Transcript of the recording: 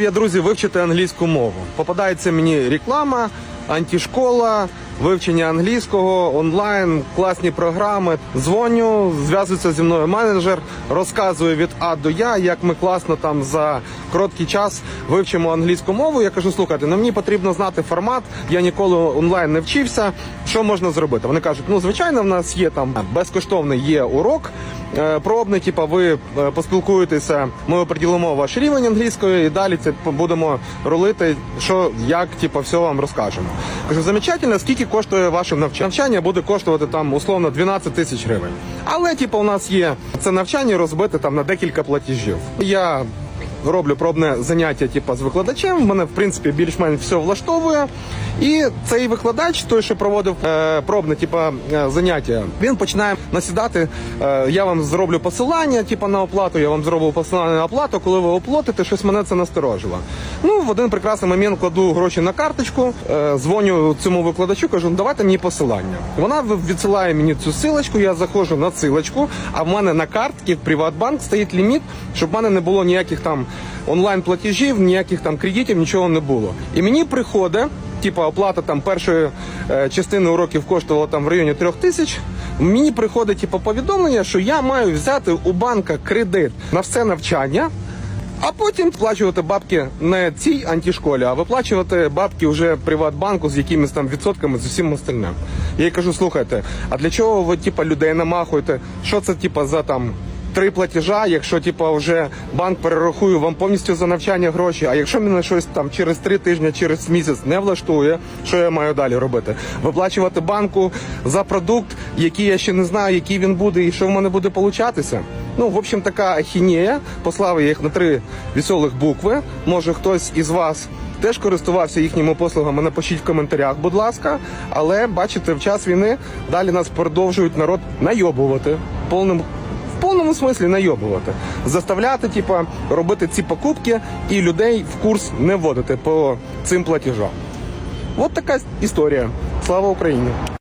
Я, друзі, вивчити англійську мову. Попадається мені реклама, антишкола, вивчення англійського, онлайн, класні програми. Дзвоню, зв'язується зі мною менеджер, розказує від А до Я, як ми класно там за короткий час вивчимо англійську мову. Я кажу, слухайте, ну мені потрібно знати формат. Я ніколи онлайн не вчився. Що можна зробити? Вони кажуть, ну звичайно, в нас є там безкоштовний є урок. е, Пробний, типа, ви е, поспілкуєтеся, ми оприділимо ваш рівень англійської і далі це будемо рулити, що як, типа, все вам розкажемо. Кажу, замечательно, скільки коштує ваше навчання? Навчання буде коштувати там условно 12 тисяч гривень. Але, типу, у нас є це навчання розбите там на декілька платежів. Я роблю пробне заняття, типа, з викладачем. Мене в принципі більш-менш все влаштовує. І цей викладач, той, що проводив е, пробне, типа, е, заняття, він починає насідати. Е, я вам зроблю посилання, типа на оплату. Я вам зроблю посилання на оплату. Коли ви оплатите, щось мене це насторожило. Ну, в один прекрасний момент кладу гроші на карточку, е, дзвоню цьому викладачу, кажу, «Ну, давайте мені посилання. Вона відсилає мені цю силочку, я заходжу на силочку, а в мене на картці в Приватбанк стоїть ліміт, щоб в мене не було ніяких там онлайн-платежів, ніяких там кредитів, нічого не було. І мені приходить. Типа оплата там першої е, частини уроків коштувала там в районі трьох тисяч. Мені приходить типа повідомлення, що я маю взяти у банка кредит на все навчання, а потім сплачувати бабки не цій антишколі, а виплачувати бабки вже Приватбанку з якимись там відсотками з усім остальним. Я їй кажу, слухайте, а для чого ви типа людей намахуєте? Що це типа за там? Три платежа, якщо типа вже банк перерахує вам повністю за навчання гроші. А якщо мене щось там через три тижні, через місяць не влаштує, що я маю далі робити? Виплачувати банку за продукт, який я ще не знаю, який він буде і що в мене буде получатися. Ну, в общем, така ахінея. Послав я їх на три веселих букви. Може, хтось із вас теж користувався їхніми послугами. Напишіть в коментарях, будь ласка. Але бачите, в час війни далі нас продовжують народ найобувати повним. Повному смислі найобувати, заставляти, типа, робити ці покупки і людей в курс не вводити по цим платежам. От така історія. Слава Україні!